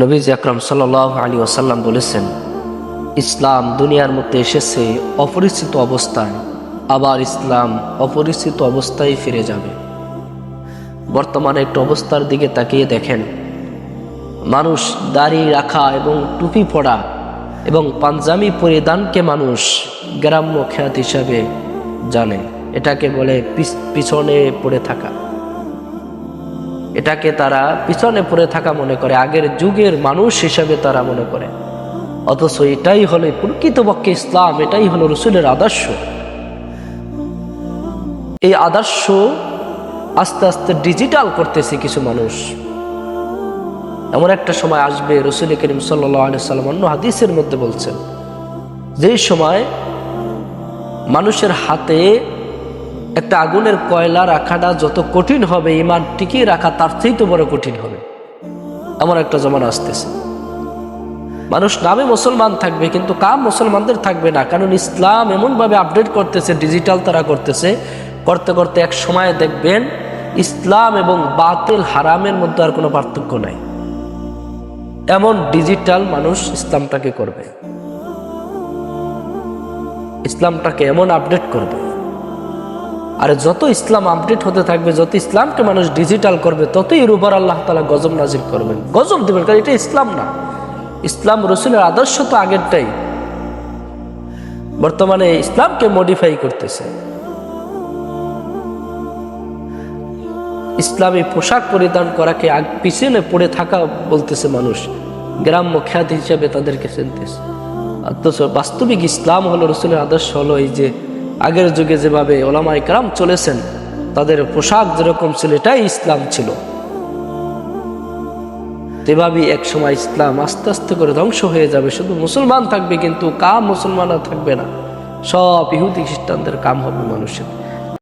নবীজ আকরম সাল আলী ওসাল্লাম বলেছেন, ইসলাম দুনিয়ার মধ্যে এসেছে অপরিচিত অবস্থায়, আবার ইসলাম অপরিচিত অবস্থায় ফিরে যাবে। বর্তমানে একটু অবস্থার দিকে তাকিয়ে দেখেন, মানুষ দাড়ি রাখা এবং টুপি পরা এবং পাঞ্জাবি পরিধানকে মানুষ গ্রাম্য খ্যাত হিসাবে জানে। এটাকে বলে পিছ- পিছনে পড়ে থাকা। এটাকে তারা পিছনে পড়ে থাকা মনে করে, আগের যুগের মানুষ হিসাবে তারা মনে করে। অথচ এটাই হলো প্রকৃতপক্ষে ইসলাম, এটাই হলো রসুলের আদর্শ। এই আদর্শ আস্তে আস্তে ডিজিটাল করতেছে কিছু মানুষ। এমন একটা সময় আসবে, রসুল করিম সাল্লাম অন্য হাদিসের মধ্যে বলছেন, যেই সময় মানুষের হাতে একটা আগুনের কয়লা রাখাটা যত কঠিন হবে, ইমান টিকিয়ে রাখা তার চেয়ে তো বড় কঠিন হবে। এমন একটা জমানা আসতেছে। মানুষ নামে মুসলমান থাকবে, কিন্তু কাম মুসলমানদের থাকবে না, কারণ ইসলাম এমনভাবে আপডেট করতেছে ডিজিটাল তারা করতেছে। করতে করতে এক সময় দেখবেন, ইসলাম এবং বাতিল হারামের মধ্যে আর কোনো পার্থক্য নাই। এমন ডিজিটাল মানুষ ইসলামটাকে করবে। ইসলামটাকে এমন আপডেট করবে। আর যত ইসলাম আপডেট হতে থাকবে, যত ইসলামকে মানুষ ডিজিটাল করবে, ততই উপর আল্লাহ তালা গজব নাজির করবেন। গজব দেবেন, কারণ এটা ইসলাম না। ইসলাম রসুলের আদর্শ তো আগেরটাই। বর্তমানে ইসলামকে মডিফাই করতেছে। ইসলামী পোশাক পরিধান করাকে আগ, পিছনে পড়ে থাকা বলতেছে মানুষ। গ্রাম্য খ্যাত হিসাবে তাদেরকে চিনতেছে। অথচ বাস্তবিক ইসলাম হলো রসুলের আদর্শ হলো এই যে আগের যুগে যেভাবে ওলামাই ইকরাম চলেছেন, তাদের পোশাক যেরকম ছিল, এটাই ইসলাম ছিল। এভাবেই এক সময় ইসলাম আস্তে আস্তে করে ধ্বংস হয়ে যাবে। শুধু মুসলমান থাকবে কিন্তু কাম মুসলমানরা থাকবে না। সব ইহুদি খ্রিস্টানদের কাম হবে মানুষের।